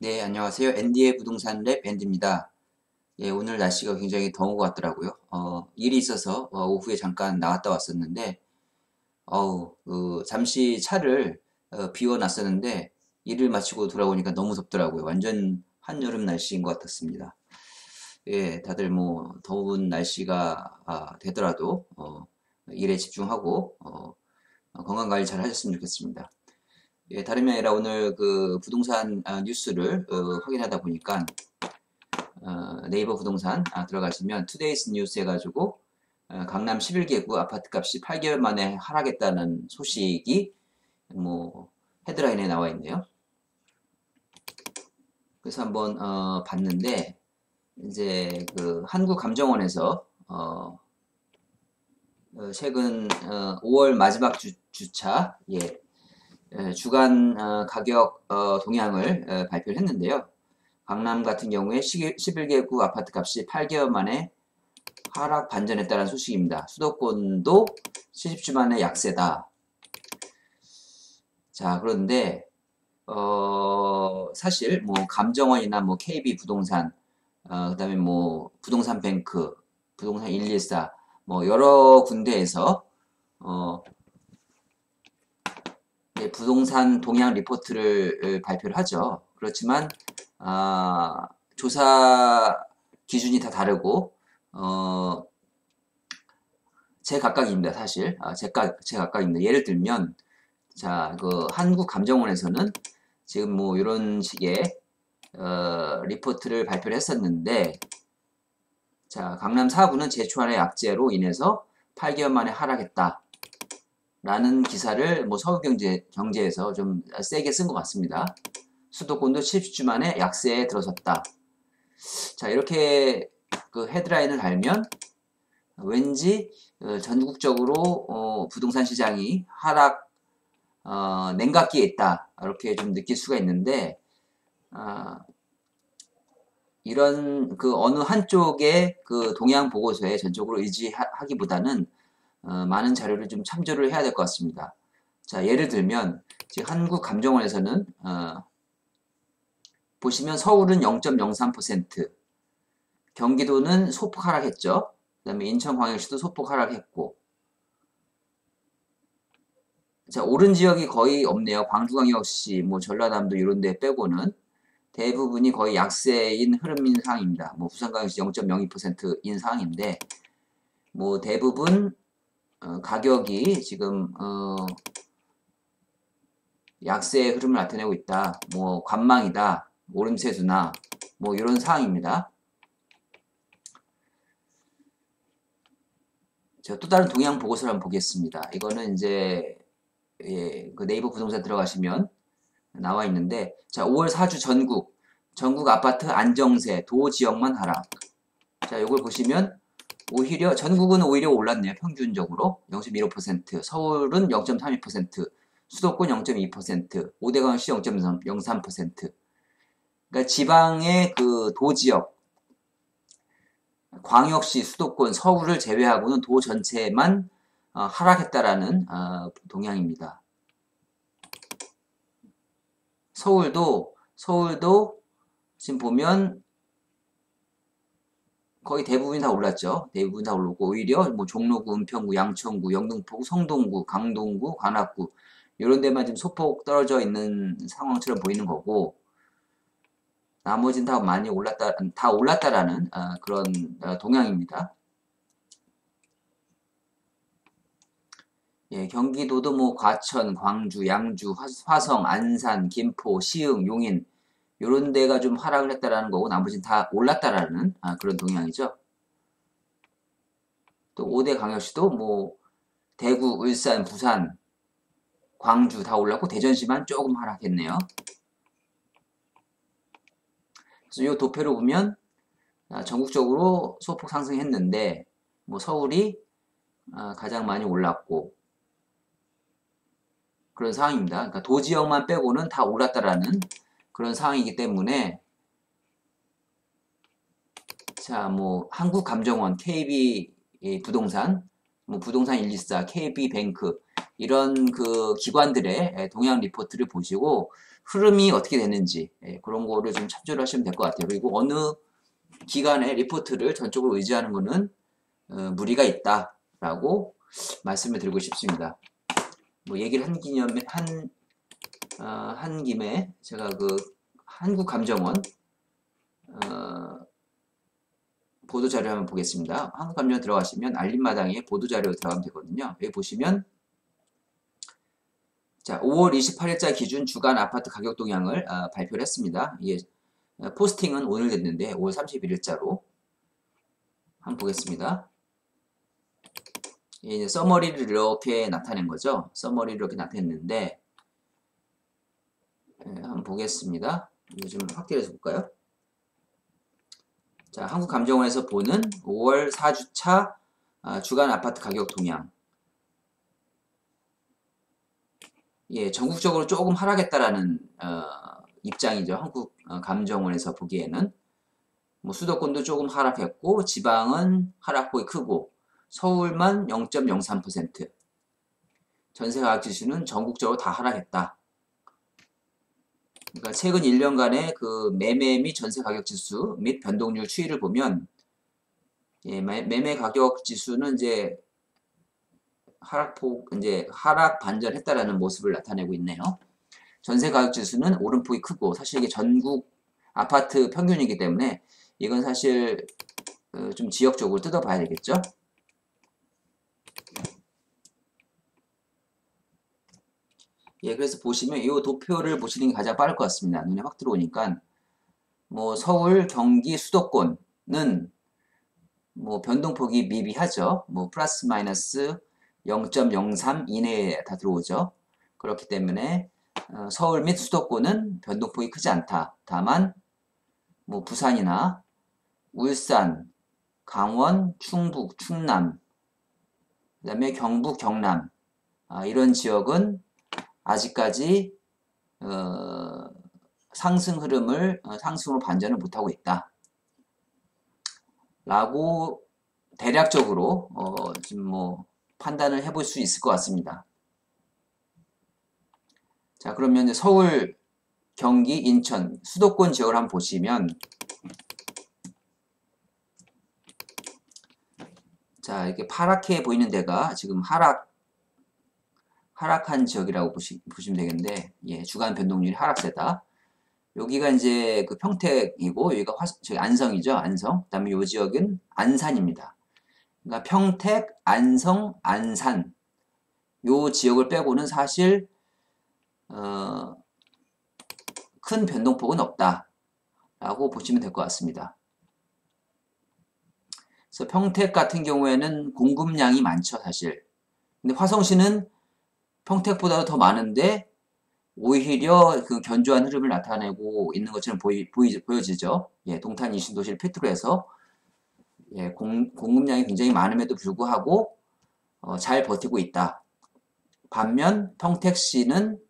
네, 안녕하세요. 앤디의 부동산 랩 앤디입니다. 예, 오늘 날씨가 굉장히 더운 것 같더라고요. 어, 일이 있어서 어, 오후에 잠깐 나갔다 왔었는데, 어우, 그, 잠시 차를 어, 비워놨었는데, 일을 마치고 돌아오니까 너무 덥더라고요. 완전 한여름 날씨인 것 같았습니다. 예, 다들 뭐, 더운 날씨가 아, 되더라도, 어, 일에 집중하고, 어, 건강 관리 잘 하셨으면 좋겠습니다. 예, 다름이 아니라 오늘 그 부동산 아, 뉴스를 어, 확인하다 보니까 어, 네이버 부동산 아, 들어가시면 투데이스 뉴스 해가지고 어, 강남 11개구 아파트 값이 8개월 만에 하락했다는 소식이 뭐 헤드라인에 나와 있네요. 그래서 한번 어, 봤는데 이제 그 한국감정원에서 어, 어, 최근 5월 마지막 주, 주차 예, 예, 주간 어, 가격 어, 동향을 발표를 했는데요. 강남 같은 경우에 11개구 아파트 값이 8개월 만에 하락 반전했다는 소식입니다. 수도권도 70주 만에 약세다. 자, 그런데 어, 사실 뭐 감정원이나 뭐 KB 부동산, 어, 그다음에 뭐 부동산 뱅크, 부동산 114, 뭐 여러 군데에서 어, 부동산 동향 리포트를 발표를 하죠. 그렇지만 아, 조사 기준이 다 다르고 어, 제 각각입니다. 사실 아, 제각 제 각각입니다. 예를 들면 자, 그 한국감정원에서는 지금 뭐 이런 식의 어, 리포트를 발표를 했었는데 자, 강남 4부는 제초안의 약재로 인해서 8개월 만에 하락했다. 라는 기사를 뭐 서울경제 경제에서 좀 세게 쓴 것 같습니다. 수도권도 70주 만에 약세에 들어섰다. 자 이렇게 그 헤드라인을 달면 왠지 어, 전국적으로 어, 부동산 시장이 하락 어, 냉각기에 있다 이렇게 좀 느낄 수가 있는데 아, 이런 그 어느 한쪽의 그 동향 보고서에 전적으로 의지하기보다는 어, 많은 자료를 좀 참조를 해야 될 것 같습니다. 자, 예를 들면 한국감정원에서는 어, 보시면 서울은 0.03%, 경기도는 소폭 하락했죠. 그 다음에 인천광역시도 소폭 하락했고 자, 오른 지역이 거의 없네요. 광주광역시, 뭐 전라남도 이런 데 빼고는 대부분이 거의 약세인 흐름인 상황입니다. 뭐 부산광역시 0.02%인 상황인데 뭐 대부분 어, 가격이 지금 어, 약세의 흐름을 나타내고 있다. 뭐 관망이다. 오름세수나 뭐 이런 상황입니다. 제가 또 다른 동향 보고서를 한번 보겠습니다. 이거는 이제 예, 그 네이버 부동산 들어가시면 나와 있는데 자 5월 4주 전국 전국 아파트 안정세 도 지역만 하락 자 이걸 보시면 오히려 전국은 오히려 올랐네요. 평균적으로 0.15%, 서울은 0.32%, 수도권 0.2%, 오대광시 0.03%. 그러니까 지방의 그 도지역, 광역시, 수도권, 서울을 제외하고는 도 전체만 어, 하락했다라는 어, 동향입니다. 서울도 서울도 지금 보면 거의 대부분이 다 올랐죠. 대부분 다 올랐고 오히려 뭐 종로구, 은평구, 양천구, 영등포구, 성동구, 강동구, 관악구 이런 데만 지금 소폭 떨어져 있는 상황처럼 보이는 거고 나머지는 다 많이 올랐다 다 올랐다라는 어, 그런 어, 동향입니다. 예, 경기도도 뭐 과천, 광주, 양주, 화성, 안산, 김포, 시흥, 용인 이런 데가 좀 하락을 했다라는 거고 나머지는 다 올랐다라는 아, 그런 동향이죠. 또 5대 강역시도 뭐 대구, 울산, 부산, 광주 다 올랐고 대전시만 조금 하락했네요. 그래서 이 도표를 보면 아, 전국적으로 소폭 상승했는데 뭐 서울이 아, 가장 많이 올랐고 그런 상황입니다. 그러니까 도지역만 빼고는 다 올랐다라는 그런 상황이기 때문에 자, 뭐 한국 감정원, KB 부동산, 뭐 부동산 124, KB뱅크 이런 그 기관들의 예, 동향 리포트를 보시고 흐름이 어떻게 되는지 예, 그런 거를 좀 참조를 하시면 될 것 같아요. 그리고 어느 기관의 리포트를 전적으로 의지하는 것은 어, 무리가 있다라고 말씀을 드리고 싶습니다. 뭐 얘기를 한 기념에 한, 어, 한 김에 제가 그 한국감정원 어, 보도자료 한번 보겠습니다. 한국감정 들어가시면 알림마당에 보도자료 들어가면 되거든요. 여기 보시면 자 5월 28일자 기준 주간 아파트 가격 동향을 어, 발표를 했습니다. 이게 어, 포스팅은 오늘 됐는데 5월 31일자로 한번 보겠습니다. 이제 서머리를 이렇게 나타낸 거죠. 서머리를 이렇게 나타냈는데 네, 한번 보겠습니다. 이거 좀 확대해서 볼까요? 자, 한국감정원에서 보는 5월 4주차 아, 주간 아파트 가격 동향. 예, 전국적으로 조금 하락했다라는 어, 입장이죠. 한국감정원에서 어, 보기에는 뭐 수도권도 조금 하락했고 지방은 하락폭이 크고 서울만 0.03% 전세 가격 지수는 전국적으로 다 하락했다. 그러니까 최근 1년간의 그 매매 및 전세 가격 지수 및 변동률 추이를 보면 예, 매매 가격 지수는 이제 하락폭 이제 하락 반전했다라는 모습을 나타내고 있네요. 전세 가격 지수는 오름폭이 크고 사실 이게 전국 아파트 평균이기 때문에 이건 사실 어, 좀 지역적으로 뜯어봐야 되겠죠. 예, 그래서 보시면 이 도표를 보시는 게 가장 빠를 것 같습니다. 눈에 확 들어오니까 뭐 서울, 경기, 수도권은 뭐 변동폭이 미비하죠. 뭐 플러스 마이너스 0.03 이내에 다 들어오죠. 그렇기 때문에 어, 서울 및 수도권은 변동폭이 크지 않다. 다만 뭐 부산이나 울산, 강원, 충북, 충남, 그 다음에 경북, 경남 아, 이런 지역은 아직까지 어, 상승 흐름을 어, 상승으로 반전을 못하고 있다. 라고 대략적으로 어, 지금 뭐 판단을 해볼 수 있을 것 같습니다. 자 그러면 서울, 경기, 인천, 수도권 지역을 한번 보시면 자 이렇게 파랗게 보이는 데가 지금 하락 하락한 지역이라고 보시, 보시면 되겠는데 예, 주간 변동률이 하락세다. 여기가 이제 그 평택이고 여기가 화, 저기 안성이죠. 안성. 그다음에 이 지역은 안산입니다. 그러니까 평택, 안성, 안산 요 지역을 빼고는 사실 어, 큰 변동폭은 없다라고 보시면 될 것 같습니다. 그래서 평택 같은 경우에는 공급량이 많죠, 사실. 근데 화성시는 평택보다 더 많은데 오히려 그 견조한 흐름을 나타내고 있는 것처럼 보이, 보이, 보여지죠. 예, 동탄 이신도시를 필두로 해서 예, 공, 공급량이 굉장히 많음에도 불구하고 어, 잘 버티고 있다. 반면 평택시는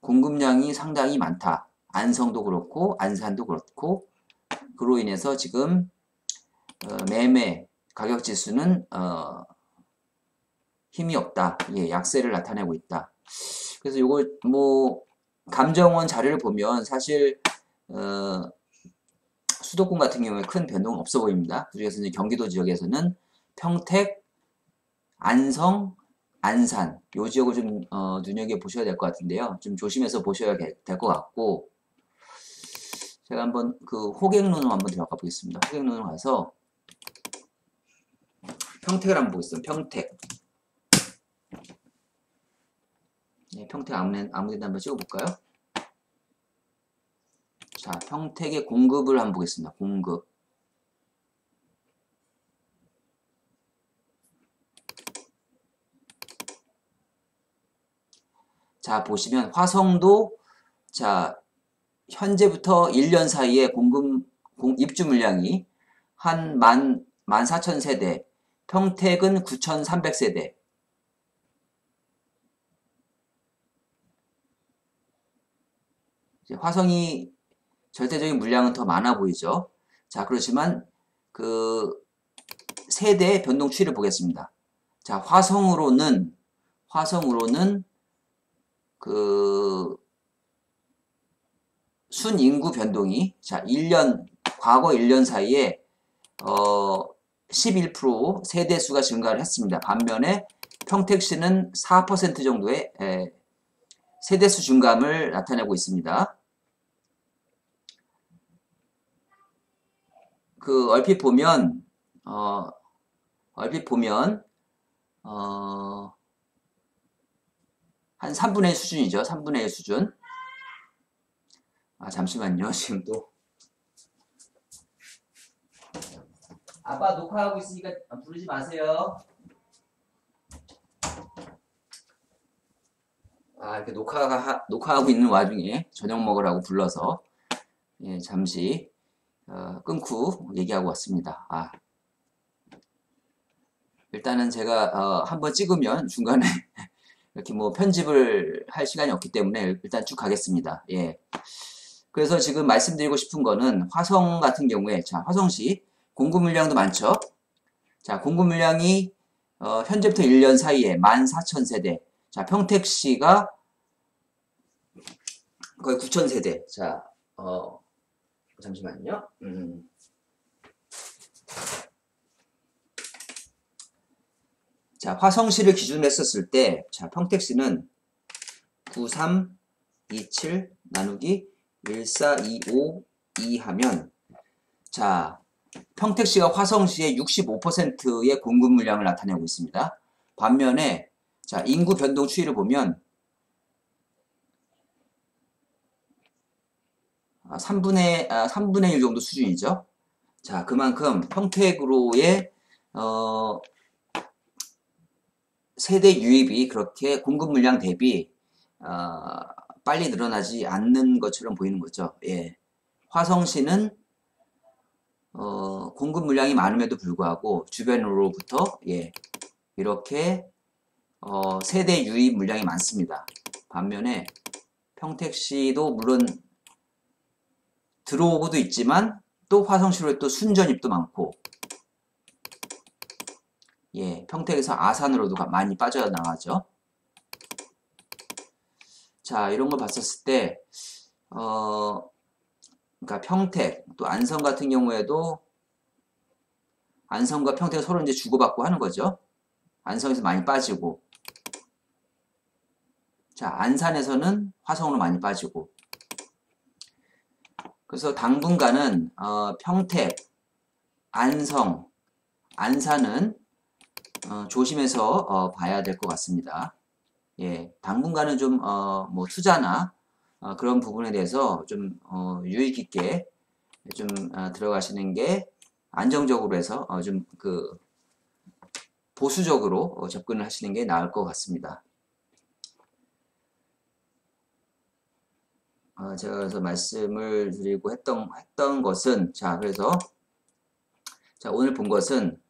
공급량이 상당히 많다. 안성도 그렇고 안산도 그렇고 그로 인해서 지금 어, 매매 가격 지수는 어, 힘이 없다. 예, 약세를 나타내고 있다. 그래서 이거 뭐 감정원 자료를 보면 사실 어, 수도권 같은 경우에 큰 변동은 없어 보입니다. 그중에서 이제 경기도 지역에서는 평택, 안성, 안산 요 지역을 좀 어, 눈여겨 보셔야 될 것 같은데요. 좀 조심해서 보셔야 될 것 같고 제가 한번 그 호갱론으로 한번 들어가 보겠습니다. 호갱론으로 가서 평택을 한번 보겠습니다. 평택 네, 평택 아무, 아무데나 한번 찍어볼까요? 자, 평택의 공급을 한번 보겠습니다. 공급. 자, 보시면 화성도 자, 현재부터 1년 사이에 공급 공, 입주 물량이 한 만, 14,000세대, 평택은 9,300세대, 화성이 절대적인 물량은 더 많아 보이죠. 자, 그렇지만 그 세대의 변동 추이를 보겠습니다. 자, 화성으로는, 화성으로는 그, 순인구 변동이, 자, 1년, 과거 1년 사이에, 어, 11% 세대 수가 증가를 했습니다. 반면에 평택시는 4% 정도의 에, 세대수 증감을 나타내고 있습니다. 그 얼핏 보면 어, 얼핏 보면 어, 한 3분의 1 수준이죠. 3분의 1 수준. 아 잠시만요. 지금 또 아빠 녹화하고 있으니까 부르지 마세요. 아, 이렇게 녹화가, 녹화하고 있는 와중에 저녁 먹으라고 불러서, 예, 잠시, 어, 끊고 얘기하고 왔습니다. 아. 일단은 제가, 어, 한번 찍으면 중간에 이렇게 뭐 편집을 할 시간이 없기 때문에 일단 쭉 가겠습니다. 예. 그래서 지금 말씀드리고 싶은 거는 화성 같은 경우에, 자, 화성시 공급 물량도 많죠? 자, 공급 물량이, 어, 현재부터 1년 사이에 14,000세대, 자, 평택시가 거의 9,000세대. 자, 어, 잠시만요. 음. 자, 화성시를 기준으로 했었을 때, 자, 평택시는 9327 나누기 1425 2 하면, 자, 평택시가 화성시의 65%의 공급 물량을 나타내고 있습니다. 반면에 자, 인구 변동 추이를 보면 3분의, 아, 3분의 아, 1 정도 수준이죠. 자, 그만큼 평택으로의 어, 세대 유입이 그렇게 공급 물량 대비 어, 빨리 늘어나지 않는 것처럼 보이는 거죠. 예. 화성시는 어, 공급 물량이 많음에도 불구하고 주변으로부터 예, 이렇게 어, 세대 유입 물량이 많습니다. 반면에 평택시도 물론 들어오고도 있지만 또 화성시로 또 순전입도 많고 예, 평택에서 아산으로도 많이 빠져나가죠. 자, 이런 걸 봤었을 때 어, 그러니까 평택 또 안성 같은 경우에도 안성과 평택 서로 이제 주고받고 하는 거죠. 안성에서 많이 빠지고 자, 안산에서는 화성으로 많이 빠지고. 그래서 당분간은 어, 평택, 안성, 안산은 어, 조심해서 어, 봐야 될 것 같습니다. 예, 당분간은 좀 어, 뭐 투자나 어, 그런 부분에 대해서 좀 어, 유익 있게 좀 어, 들어가시는 게 안정적으로 해서 어, 좀그 보수적으로 어, 접근을 하시는 게 나을 것 같습니다. 어, 제가 그래서 말씀을 드리고 했던, 했던 것은, 자, 그래서, 자, 오늘 본 것은,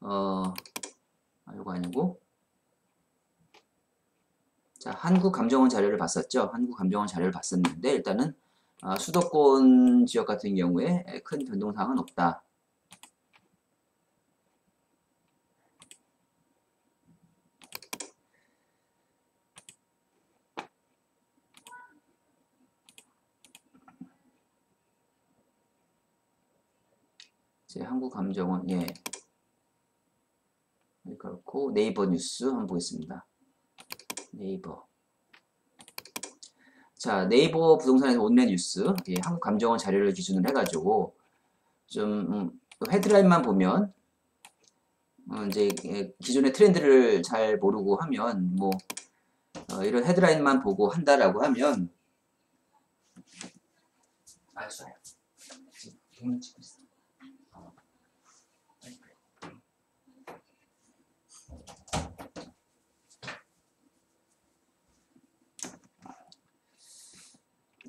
어, 아, 이거 아니고, 자, 한국감정원 자료를 봤었죠. 한국감정원 자료를 봤었는데, 일단은, 어, 수도권 지역 같은 경우에 큰 변동사항은 없다. 제 한국감정원 예 그렇고 네이버 뉴스 한번 보겠습니다. 네이버 자 네이버 부동산에서 온라인 뉴스 예, 한국감정원 자료를 기준으로 해가지고 좀 음, 헤드라인만 보면 어, 이제 예, 기존의 트렌드를 잘 모르고 하면 뭐 어, 이런 헤드라인만 보고 한다라고 하면 알았어요. 지금 찍고 있어.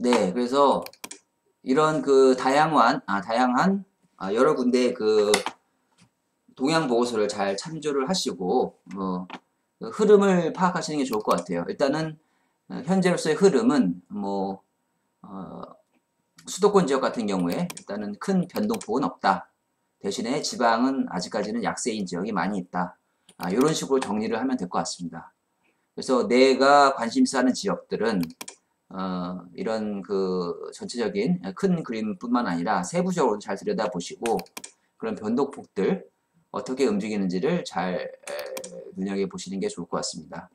네, 그래서 이런 그 다양한, 아, 다양한, 아, 여러 군데 그 동향 보고서를 잘 참조를 하시고, 뭐, 그 흐름을 파악하시는 게 좋을 것 같아요. 일단은, 어, 현재로서의 흐름은, 뭐, 어, 수도권 지역 같은 경우에 일단은 큰 변동폭은 없다. 대신에 지방은 아직까지는 약세인 지역이 많이 있다. 아, 이런 식으로 정리를 하면 될 것 같습니다. 그래서 내가 관심사하는 지역들은 어, 이런 그 전체적인 큰 그림뿐만 아니라 세부적으로 잘 들여다보시고 그런 변동폭들 어떻게 움직이는지를 잘 에, 눈여겨 보시는 게 좋을 것 같습니다.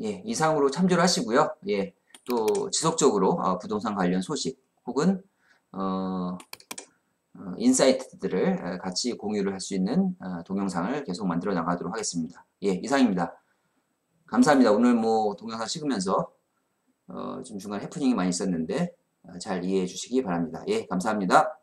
예, 이상으로 참조를 하시고요. 예, 또 지속적으로 어, 부동산 관련 소식 혹은 어, 어, 인사이트들을 같이 공유를 할 수 있는 어, 동영상을 계속 만들어 나가도록 하겠습니다. 예, 이상입니다. 감사합니다. 오늘 뭐 동영상 찍으면서 어, 좀 중간 해프닝이 많이 있었는데 어, 잘 이해해 주시기 바랍니다. 예, 감사합니다.